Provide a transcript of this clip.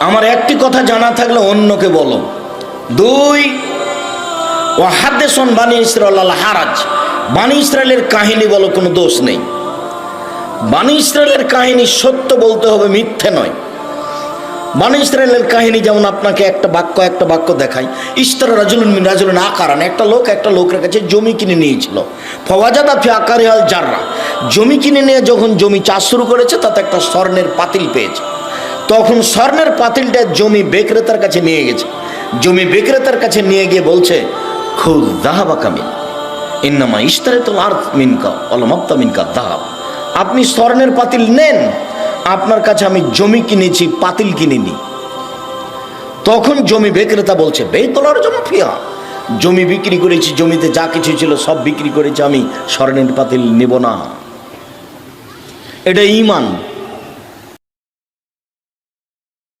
আমার একটি কথা জানা থাকলে অন্যকে বলো। দুই, ও হাদ্দেশন বানি ইসরাল হারাজ। বানি ইসরায়েলের কাহিনী বলো, কোনো দোষ নেই। বানি ইসরায়েলের কাহিনী সত্য বলতে হবে, মিথ্যে নয়। বানি ইসরায়েলের কাহিনী যেমন আপনাকে একটা বাক্য একটা বাক্য দেখায় ইস্তার রাজুলুন মিন রাজুলুন আকারান, একটা লোক, একটা লোকের কাছে জমি কিনে নিয়েছিল। ফওয়াজাদা ফি আকারে আল জাররা। জমি কিনে নিয়ে যখন জমি চাষ শুরু করেছে, তাতে একটা স্বর্ণের পাতিল পেয়েছে। তখন স্বর্ণের পাতিলটা জমি বিক্রেতার কাছে নিয়ে গেছে। জমি বিক্রেতার কাছে নিয়ে গিয়ে বলছে খুব দাহাবা কামিন ইন্নামা ইস্তারে তো আর মিনকা অলমাপ্তা মিনকা দাহাব। আপনি স্বর্ণের পাতিল নেন, আপনার কাছে আমি জমি কিনেছি, পাতিল কিনিনি। তখন জমি বিক্রেতা বলছে বেতলার জন্য ফিয়া জমি বিক্রি করেছি, জমিতে যা কিছু ছিল সব বিক্রি করেছি, আমি স্বর্ণের পাতিল নেব না। এটা ইমান